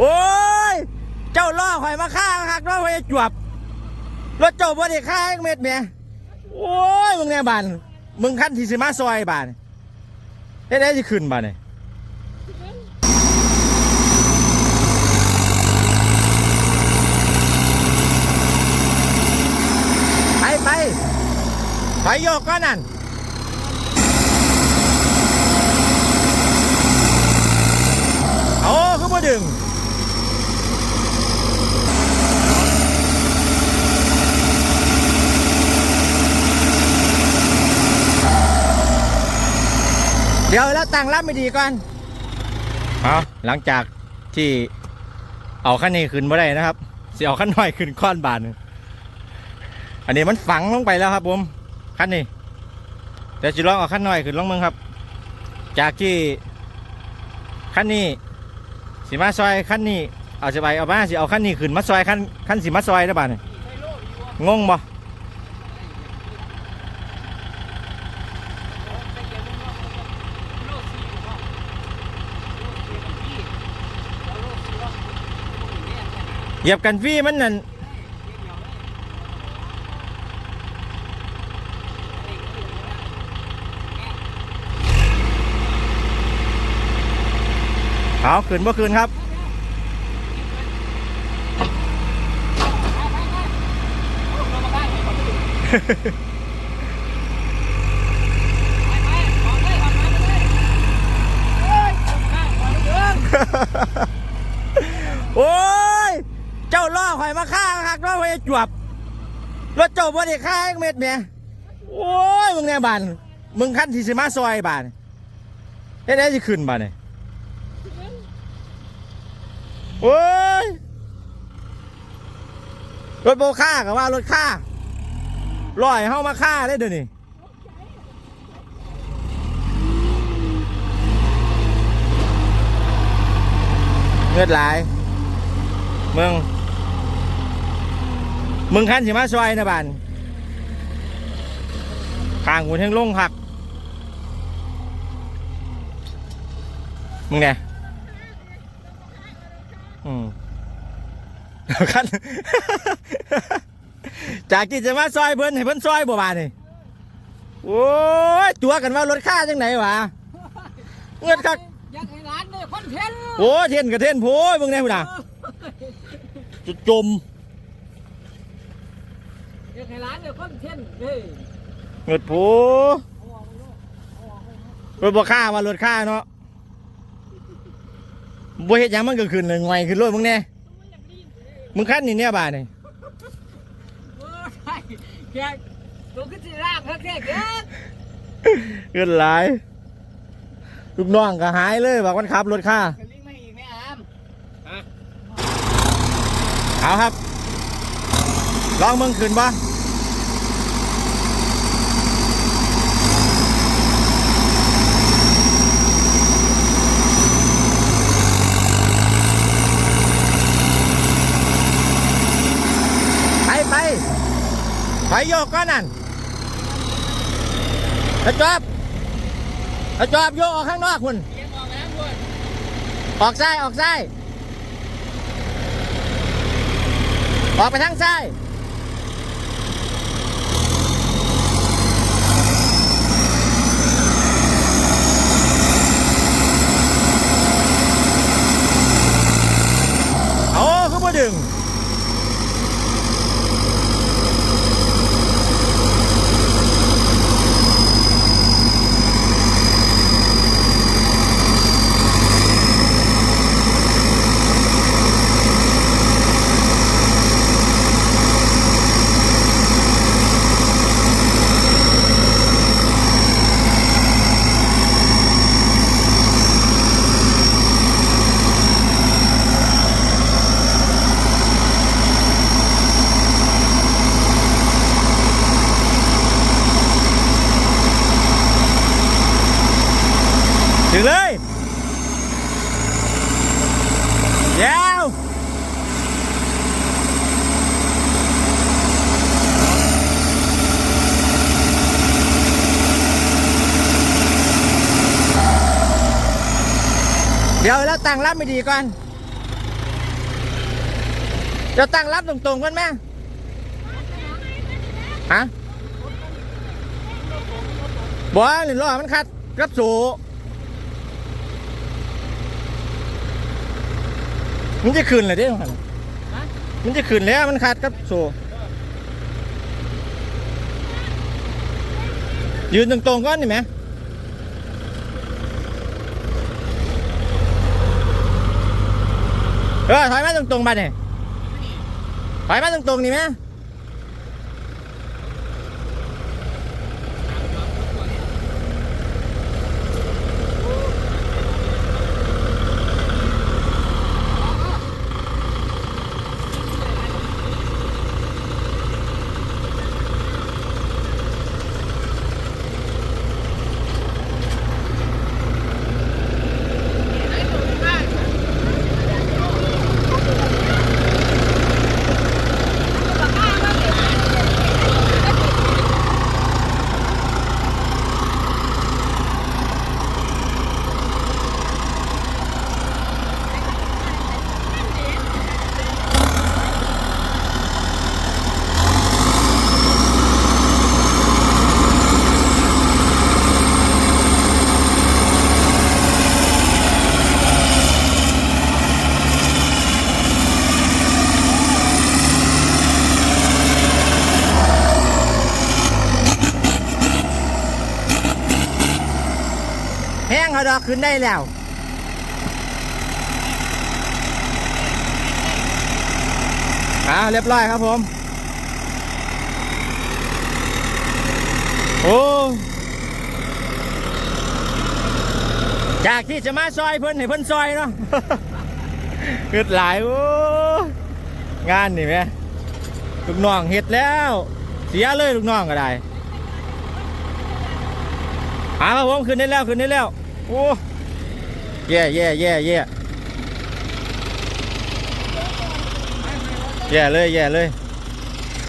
โอ้ย เจ้าล่อข่อยมาฆ่าหักน้องข่อยจวบรถเจ้าบ่ได้ฆ่าเม็ดเมียโอ้ย มึงแน่บานมึงคันที่สิมาซอยบานเฮ็ดได้สิขึ้นบานเนี่ยไปไปไปโยกก็นั่นเอาคือบ่ดึง เดี๋ยวแล้วตั้งรับไม่ดีก่อนเอาหลังจากที่เอาขั้นนี้ขึ้นมาได้นะครับสิเอาขั้นน้อยขึ้นก้อนบานหนึ่งอันนี้มันฝังลงไปแล้วครับผมขั้นนี้เดี๋ยวจะลองเอาขั้นน้อยขึ้นลงมึงครับ จากที่ขั้นนี้สิมาซอยขั้นนี้เอาจะไปเอามาสิเอาขั้นนี้ขึ้นมาซอยขั้นขั้นสิมาซอยได้บ้านงงบ่ เหยียบกันฟรีมันนั่นเอาคืนเมื่อคืนครับโอ้ย เจ้าล่อข่อยมาฆ่าหักน้องข่อยจะจวบรถ เจ้าบ่ได้ฆ่าเม็ดเมียโอ้ยมึงแน่บานมึงคันที่สิมาซอยบานเฮ็ดได้สิขึ้นบานนี่โอ้ยรถโบค่ากับว่ารถค่าลอยเฮามาฆ่าได้เดี๋ยวนี้เงือดหลายมึง มึงคันสิมาซอยนะบานข้างกูทั้งลงหัก มึงเนี่ยอืมคัน จากที่จะมาซอยเพิ่นให้เพิ่นซอยบ่บานนี่โอ้ย ตัวกันว่ารถค่าจังไหนวะ เงินคักอยากให้ร้านเนี่ยคอนเทนต์โอ้เทนกับเทนโพยมึงเนี่ยพุ่นน่ะจุดจม อยากให้ร้านเนี่ยคอนเทนต์เฮ้ยเงิดโพรถบ่ค่าว่ารถค่าเนาะบ่เฮ็ดหยังมันก็ขึ้นเลยงอยขึ้นรถมึงแน่มึงคันนี่เนี่ยบาดนี่โอ้ยแกตัวขึ้นสิรากเขาแค่แกเงินหลายลูกน้องก็หายเลยบอกมันขับรถค่ากระลิงมาอีกไหมอาม เอาครับ ลองเมึงขึ้นบ่ไปไปไปโยกก็นั่นกระจอบกระจอบโยกออกข้างนอกคุณออกแล้วคุณออกซ้าย ออกซ้าย ออกไปทางซ้ายเอา คื ยาวเดี๋ยวแล้วตั้งรับไม่ดีก่อนจะตั้งรับตรงๆกันไหมฮะบอกว่าหรือล้อมันขัดกับสู มันจะขึ้นเลยเด้มันมันจะขึ้นแล้วมันขาดกับโซยืนตรงๆก่อนนี่ไหมเออถอยมาตรงๆไปเนี่ยถอยมาตรงๆนี่ไหม เขาดอกขึ้นได้แล้วอ่าเรียบร้อยครับผม โอ้ จากที่จะมาซอยเพิ่นให้เพิ่นซอยเนาะเกิดหลายโอ้งานนี่แหมลูกน้องเฮ็ดแล้ว เสียเลยลูกน้องก็ได้หาครับผมขึ้นได้แล้วขึ้นได้แล้ว โอ้แย่แย่แย่แย่แย่เลยแย่เลย